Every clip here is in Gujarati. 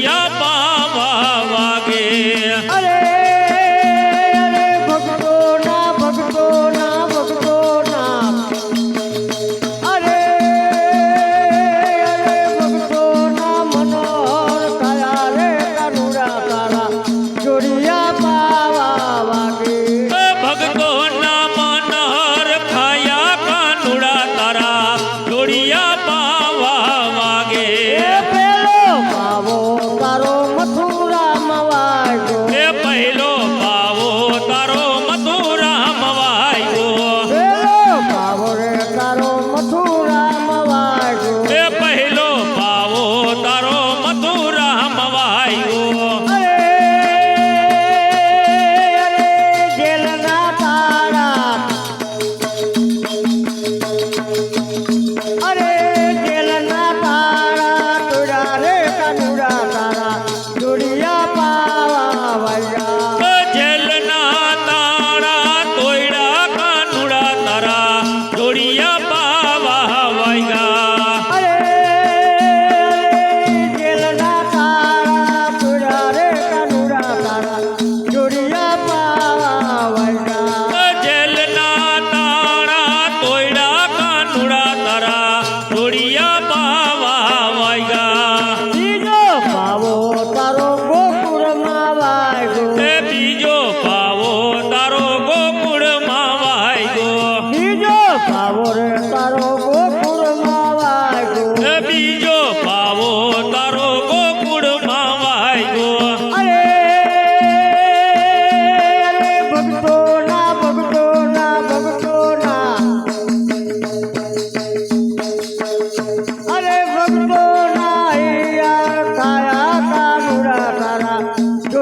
Yeah.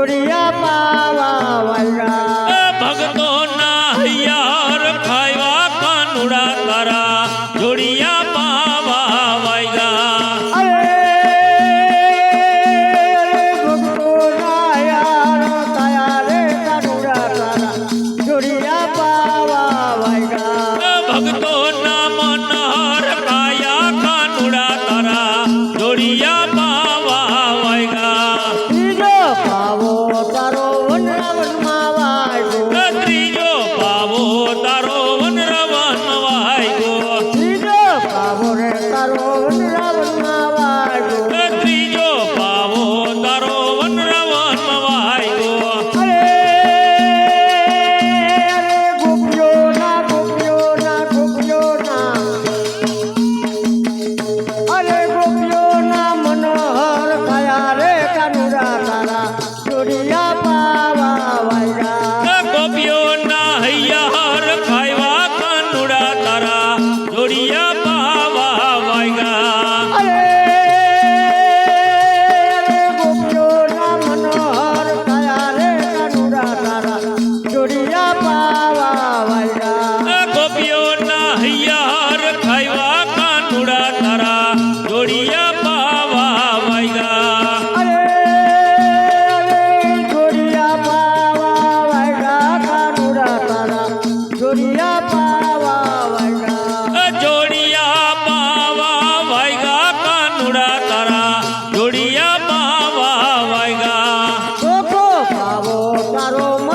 করিয়া পা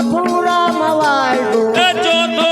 মথুরা মাওয়াই গো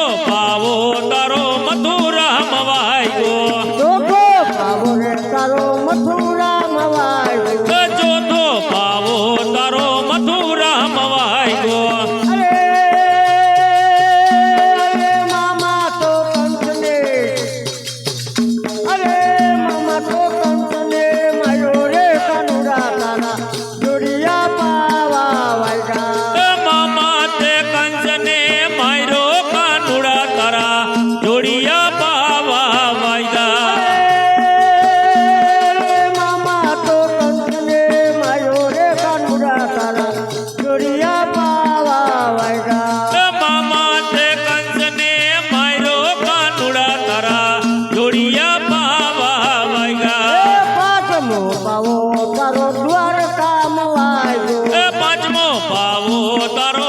પાંચમો પાવો તારો દ્વારકામાં આવ્યો એ પાંચમો પાવો તારો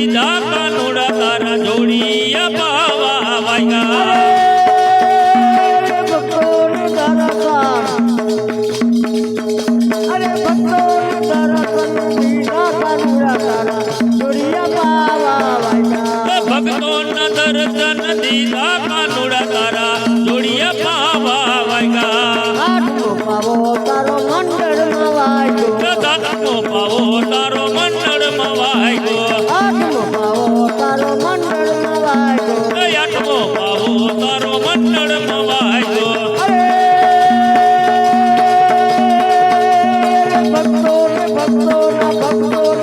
લીધા કાનુડા તારા જોડી અપાવા વાગ્યા તારા જોડિયા પાવા વાગ્યા તારો મંડળ. ভক্ত